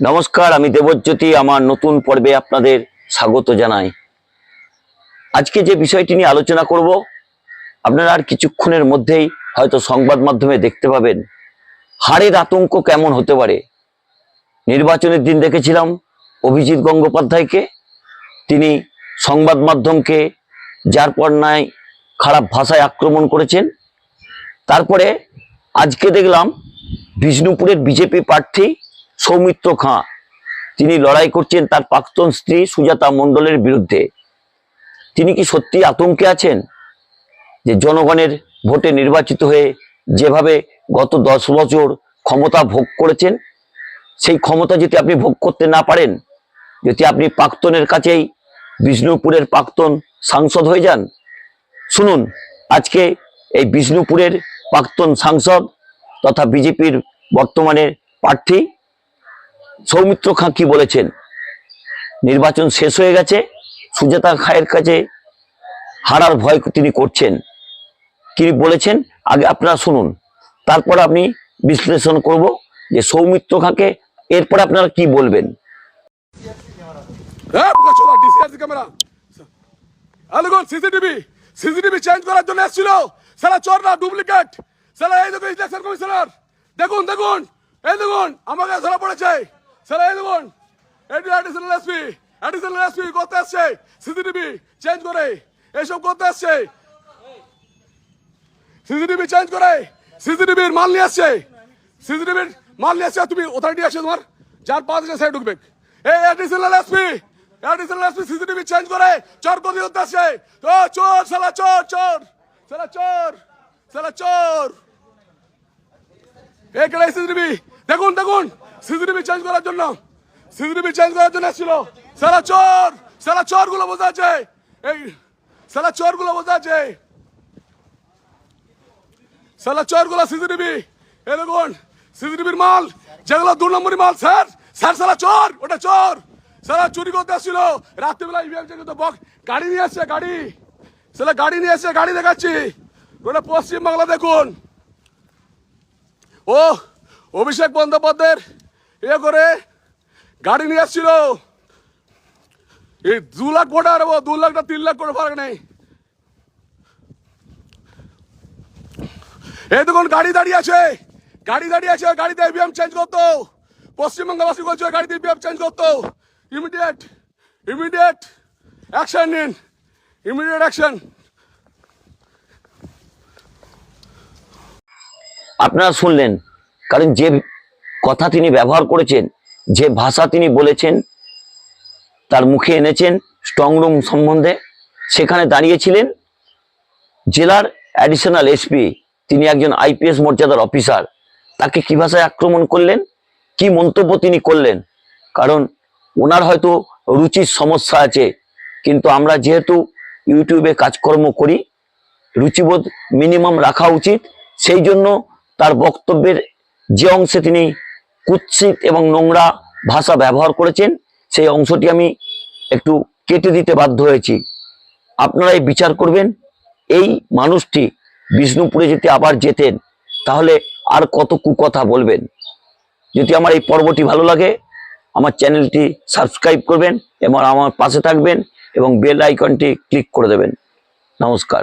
নমস্কার, আমি দেবজ্যোতি, আমার নতুন পর্বে আপনাদের স্বাগত জানাই। আজকে যে বিষয়টি নিয়ে আলোচনা করব, আপনারা আর কিছুক্ষণের মধ্যেই হয়তো সংবাদ মাধ্যমে দেখতে পাবেন হাড়ের আতঙ্ক কেমন হতে পারে। নির্বাচনের দিন দেখেছিলাম অভিজিৎ গঙ্গোপাধ্যায়কে। তিনি সংবাদ মাধ্যমকে যার পর নাই খারাপ ভাষায় আক্রমণ করেছেন। তারপরে আজকে দেখলাম বিষ্ণুপুরের বিজেপি প্রার্থী সৌমিত্র খাঁ। তিনি লড়াই করছেন তার প্রাক্তন স্ত্রী সুজাতা মণ্ডলের বিরুদ্ধে। তিনি কি সত্যি আতঙ্কে আছেন? যে জনগণের ভোটে নির্বাচিত হয়ে যেভাবে গত দশ বছর ক্ষমতা ভোগ করেছেন, সেই ক্ষমতা যদি আপনি ভোগ করতে না পারেন, যদি আপনি প্রাক্তনের কাছেই বিষ্ণুপুরের প্রাক্তন সাংসদ হয়ে যান, শুনুন, আজকে এই বিষ্ণুপুরের প্রাক্তন সাংসদ তথা বিজেপির বর্তমানে প্রার্থী সৌমিত্র খাঁ কি বলেছেন? নির্বাচন শেষ হয়ে গেছে, সুজাতা খায়ের কাছে হারার ভয় তিনি করছেন। তিনি বলেছেন? আগে আপনারা শুনুন। তারপর আপনি বিশ্লেষণ করব যে সৌমিত্র খাঁকে এরপর আপনারা কি বলবেন? হ্যাঁ জন্য না ডুপ্লিকেট দেখুন দেখুন, এই দেখুন, আমাকে ধরা পড়েছে। করতে আসছে চেঞ্জ করে এইসব করতে আসছে চেঞ্জ করে মাল নিয়ে আসছে। মাল নিয়ে আসছে তুমি অথরিটি আছে তোমার। যার পাঁচ আছে সে ঢুকবে। চেঞ্জ চোর আসছে। চোর চোর চোর। চোর এই সিসিটিভি দেখুন দেখুন। সিসিটিভি চেঞ্জ করার জন্য। সিসিটিভি চেঞ্জ করার জন্য এসেছিল। সালা চোর সালা চোরগুলো বসে আছে এই সালা চোরগুলো বসে আছে সালা চোরগুলো সিসিটিভি দেখুন, সিসিটিভির মাল, যেগুলো দু নম্বরই মাল, স্যার স্যার সালা চোর, ওটা চোর। সালা চুরি করতে আসছিল রাত্রিবেলা ইভিএম চেক বক, গাড়ি নিয়ে আসছে গাড়ি। সালা গাড়ি নিয়ে এসছে, গাড়ি দেখাচ্ছি। ওটা পশ্চিমবাংলা দেখুন। ও, অভিষেক বন্দ্যোপাধ্যায়ের এ করে গাড়ি নিয়ে আসছিল। এই দু লাখ ভোটার ও দু লাখটা তিন লাখ করে ফারাক নেই। এই দেখুন, গাড়ি দাঁড়িয়ে আছে, গাড়ি দাঁড়িয়ে আছে, গাড়িতে ইভিএম চেঞ্জ করতো। পশ্চিমবঙ্গবাসী বলছে, গাড়িতে ইভিএম চেঞ্জ করতো। ইমিডিয়েট ইমিডিয়েট অ্যাকশন নিন। ইমিডিয়েট অ্যাকশন আপনারা শুনলেন, কারণ যে কথা তিনি ব্যবহার করেছেন, যে ভাষা তিনি বলেছেন, তার মুখে এনেছেন স্ট্রং রুম সম্বন্ধে, সেখানে দাঁড়িয়েছিলেন জেলার অ্যাডিশনাল এসপি তিনি একজন আইপিএস মর্যাদার অফিসার তাকে কি ভাষায় আক্রমণ করলেন? কি মন্তব্য তিনি করলেন? কারণ ওনার হয়তো রুচির সমস্যা আছে, কিন্তু আমরা যেহেতু ইউটিউবে কাজকর্ম করি, রুচিবোধ মিনিমাম রাখা উচিত, সেই জন্য তার বক্তব্যের যে অংশে তিনি কুৎসিত এবং নোংরা ভাষা ব্যবহার করেছেন, সেই অংশটি আমি একটু কেটে দিতে বাধ্য হয়েছি। আপনারাই বিচার করবেন, এই মানুষটি বিষ্ণুপুরে যদি আবার যেতেন, তাহলে আর কত কুকথা বলবেন। যদি আমার এই পর্বটি ভালো লাগে, আমার চ্যানেলটি সাবস্ক্রাইব করবেন এবং আমার পাশে থাকবেন এবং বেল আইকনটি ক্লিক করে দেবেন। নমস্কার।